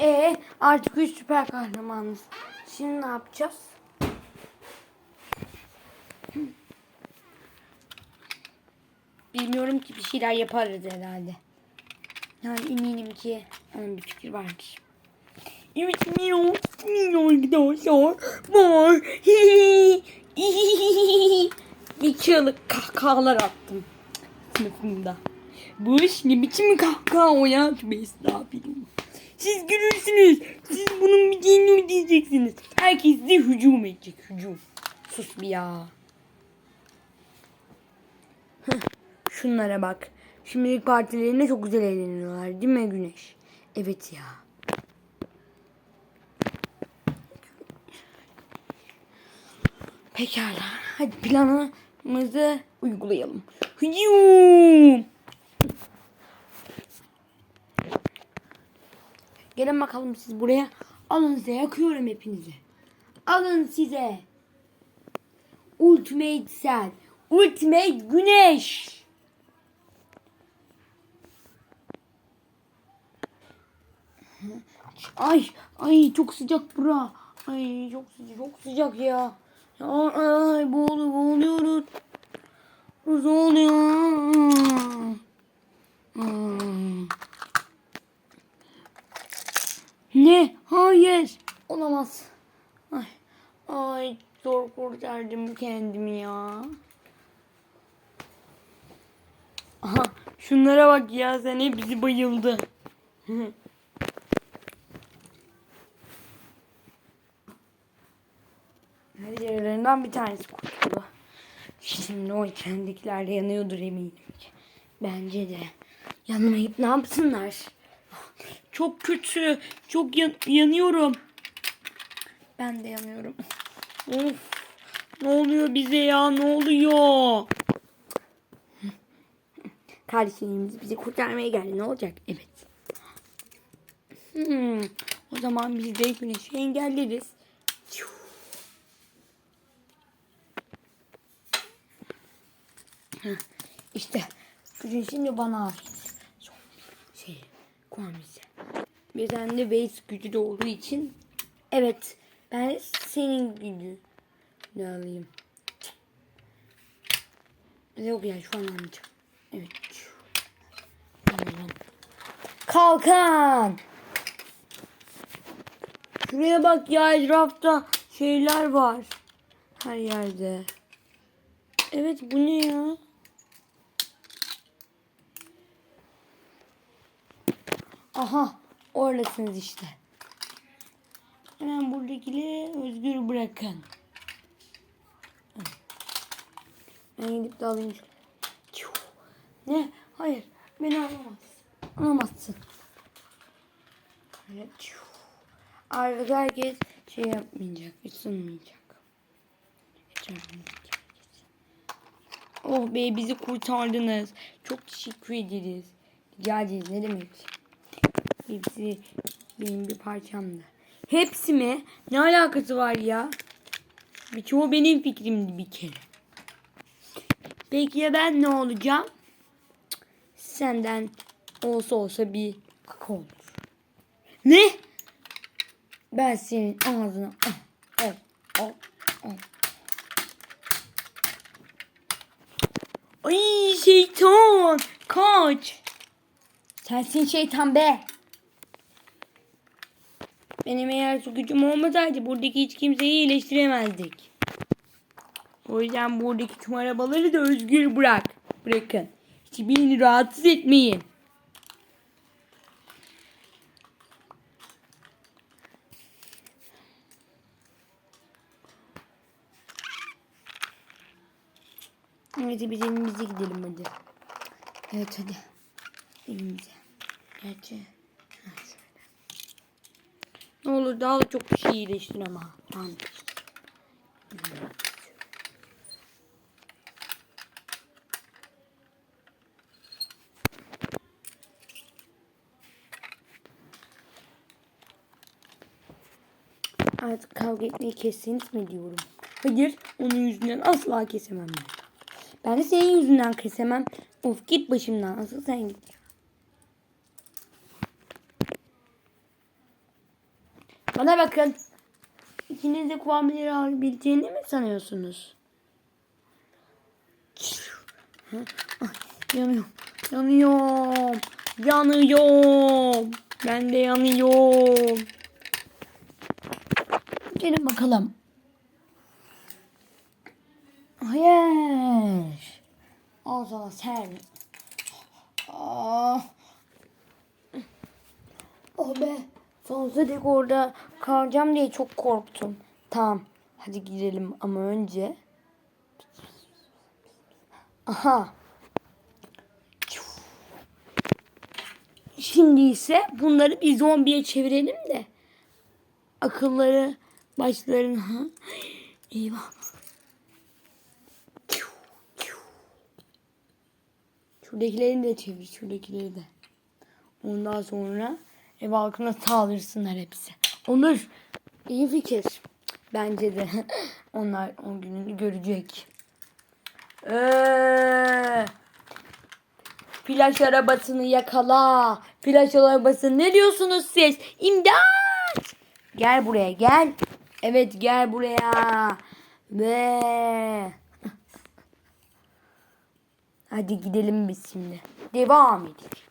E artık üç süper kahramanız. Şimdi ne yapacağız? Bilmiyorum ki bir şeyler yaparız herhalde. Yani eminim ki onun bir fikri vardır. Evet milyon milyon arkadaşlar var. bir çığlık kahkahalar attım sınıfımda. Bu iş ne biçim kahkaha o ya? Tövbe estağfurullah. Siz görürsünüz. Siz bunun bir mi diyeceksiniz. Herkes de hücum edecek. Hücum. Sus bir ya. Şunlara bak. Şimdilik partilerinde çok güzel eğleniyorlar değil mi Güneş? Evet ya. Pekala. Hadi planımızı uygulayalım. Hücum. Gelin bakalım siz buraya. Alın size yakıyorum hepinizi. Alın size. Ultimate Sen. Ultimate Güneş. Ay ay çok sıcak bura. Ay çok sıcak çok sıcak ya. ay boğulu boğuluyoruz. Ne oluyor? Hmm. Ne? Hayır. Olamaz. Ay, ay zor kurtardım kendimi ya. Aha şunlara bak ya sen hepsi bayıldı. Her yerlerinden bir tanesi kurtuldu. Şimdi o içeridekiler de yanıyordur eminim ki. Bence de. Yanmayıp ne yapsınlar? Çok kötü. Çok yan- yanıyorum. Ben de yanıyorum. Of. Ne oluyor bize ya? Ne oluyor? Kardeşlerimiz bizi kurtarmaya geldi. Ne olacak? Evet. Hmm. O zaman biz de güneşi engelleriz. İşte gücün şimdi bana ait. Şey, kuamisi. Bir tane de base gücü de olduğu için evet ben senin gücü ne alayım. Yok ya şu an almayacağım. Evet. Kalkan. Şuraya bak ya etrafta şeyler var. Her yerde. Evet bu ne ya? Aha oradasınız işte. Hemen buradakileri özgür bırakın. Ben gidip de alayım. Ne? Hayır. Beni alamazsın. Alamazsın. Evet. Artık herkes şey yapmayacak. Isınmayacak. Oh be bizi kurtardınız. Çok teşekkür ederiz. Rica ederiz. Ne demek? Hepsi benim bir parçamdı. Hepsi mi? Ne alakası var ya? Birçoğu benim fikrimdi bir kere. Peki ya ben ne olacağım? Senden olsa olsa bir olur. Ne? Ben senin ağzına al, al, al. Ay şeytan kaç. Sensin şeytan be. Benim eğer su gücüm olmasaydı buradaki hiç kimseyi iyileştiremezdik. O yüzden buradaki tüm arabaları da özgür bırak. Bırakın. Hiçbirini rahatsız etmeyin. Hadi biz evimize gidelim hadi. Evet hadi. Evimize. Gerçi. Olur daha da çok bir şey iyileştin ama. Tamam. Artık kavga etmeyi kesseniz mi diyorum. Hayır onun yüzünden asla kesemem ben. Ben de senin yüzünden kesemem. Of git başımdan asıl sen git. Bana bakın. İkiniz de kuvameleri alabileceğini mi sanıyorsunuz? Yanıyorum. Yanıyorum. Yanıyorum. Ben de yanıyorum. Gelin bakalım. Hayır. Al sana sen. Ah. Oh be. Sonsuza dek orada kalacağım diye çok korktum. Tamam. Hadi gidelim ama önce. Aha. Şimdi ise bunları bir zombiye çevirelim de. Akılları başlarına. Eyvah. Şuradakilerini de çevir. Şuradakileri de. Ondan sonra ev halkına saldırsınlar hepsi. Onur. iyi fikir. Bence de. Onlar o gününü görecek. Ee, flash arabasını yakala. Flash arabası ne diyorsunuz siz? İmdat! Gel buraya gel. Evet gel buraya. Ve Hadi gidelim biz şimdi. Devam edelim.